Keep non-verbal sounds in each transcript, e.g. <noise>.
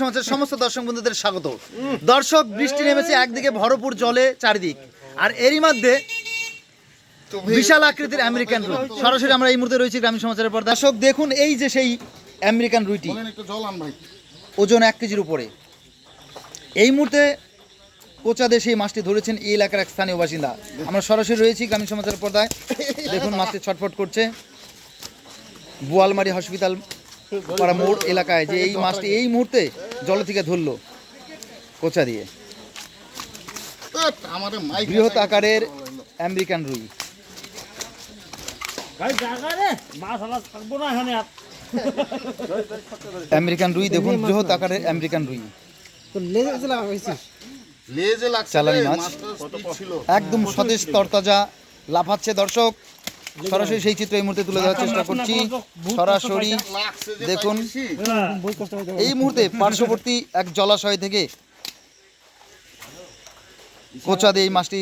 সমাজের সমস্ত দর্শক বন্ধুদের স্বাগত। দর্শক বৃষ্টি নেমেছে একদিকে ভরপুর জলে চারিদিক। আর এরই মধ্যে বিশাল আকৃতির আমেরিকান রুই। সরাসরি আমরা এই মুহূর্তে রয়েছি গ্রামীণ সমাচারের পর দর্শক দেখুন এই যে সেই আমেরিকান রুইটি। ওজন এক কেজির উপরে। এই মুহূর্তে কোচাদে সেই মাছটি ধরেছেন এই এলাকার এক স্থানীয় বাসিন্দা। আমরা সরাসরি রয়েছি গ্রামীণ সমাচারের পর্দায়। দেখুন মাছটি ছটফট করছে। বোয়ালমারি হসপিটাল পাড়া মোড় এলাকায় যে এই মাছটি এই মুহূর্তে জল থেকে ধরলো কোচা দিয়ে। বৃহৎ আকারের আমেরিকান রুই। আমেরিকান রুই দেখুন বৃহৎ আকারের আমেরিকান রুই। চালানি মাছ। একদম সতেজ তরতাজা লাফাচ্ছে দর্শক। সরাসরি সেই চিত্র এই মুহূর্তে তুলে দেওয়ার চেষ্টা করছি। সরাসরি দেখুন। এই মুহূর্তে পার্শ্ববর্তী এক জলাশয় থেকে কোচা দিয়ে এই মাছটি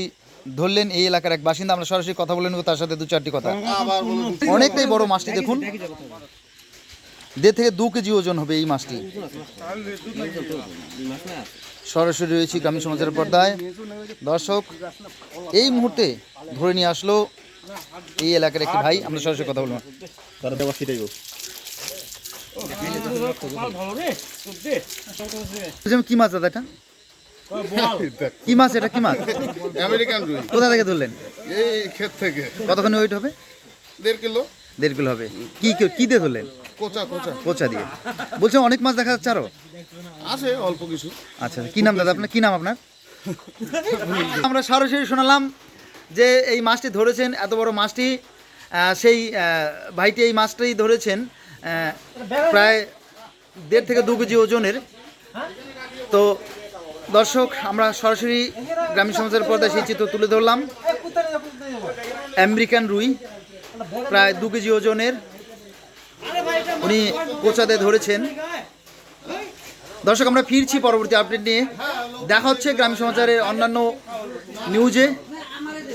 ধরলেন এই এলাকার এক বাসিন্দা। আমরা সরাসরি কথা বলে নেব তার সাথে দু চারটি কথা। অনেকটাই বড় মাছটি দেখুন। দেড় থেকে দু কেজি ওজন হবে এই মাছটি। সরাসরি রয়েছি গ্রামীণ সমাজের পর্দায়। দর্শক এই মুহূর্তে ধরে নিয়ে আসলো এই এলাকার একটি ভাই আমরা সরাসরি কথা বলব। মাল ভালো রে কি মাছ দাদা এটা? কি মাছ এটা কি মাছ? আমেরিকান রুই। কোথা থেকে ধরলেন? এই ক্ষেত থেকে। কতখানি ওয়েট হবে? দেড় কিলো। দেড় কিলো হবে। কি কি- কি দিয়ে ধরলেন? কোচা কোচা। কোচা দিয়ে। বলছেন অনেক মাছ দেখা যাচ্ছে আরও। আছে অল্প কিছু। আচ্ছা। কি নাম দাদা আপনার? কি নাম আপনার? <laughs> আমরা সরাসরি শোনালাম। যে এই মাছটি ধরেছেন, এত বড় মাছটি সেই ভাইটি এই মাছটাই ধরেছেন প্রায় দেড় থেকে দু কেজি ওজনের। তো দর্শক, আমরা সরাসরি গ্রামীণ সমাজের পর্দায় সেই চিত্র তুলে ধরলাম। আমেরিকান রুই, প্রায় দু কেজি ওজনের। উনি কোচাতে ধরেছেন। দর্শক, আমরা ফিরছি পরবর্তী আপডেট নিয়ে। দেখা হচ্ছে গ্রামীণ সমাচারের অন্যান্য নিউজে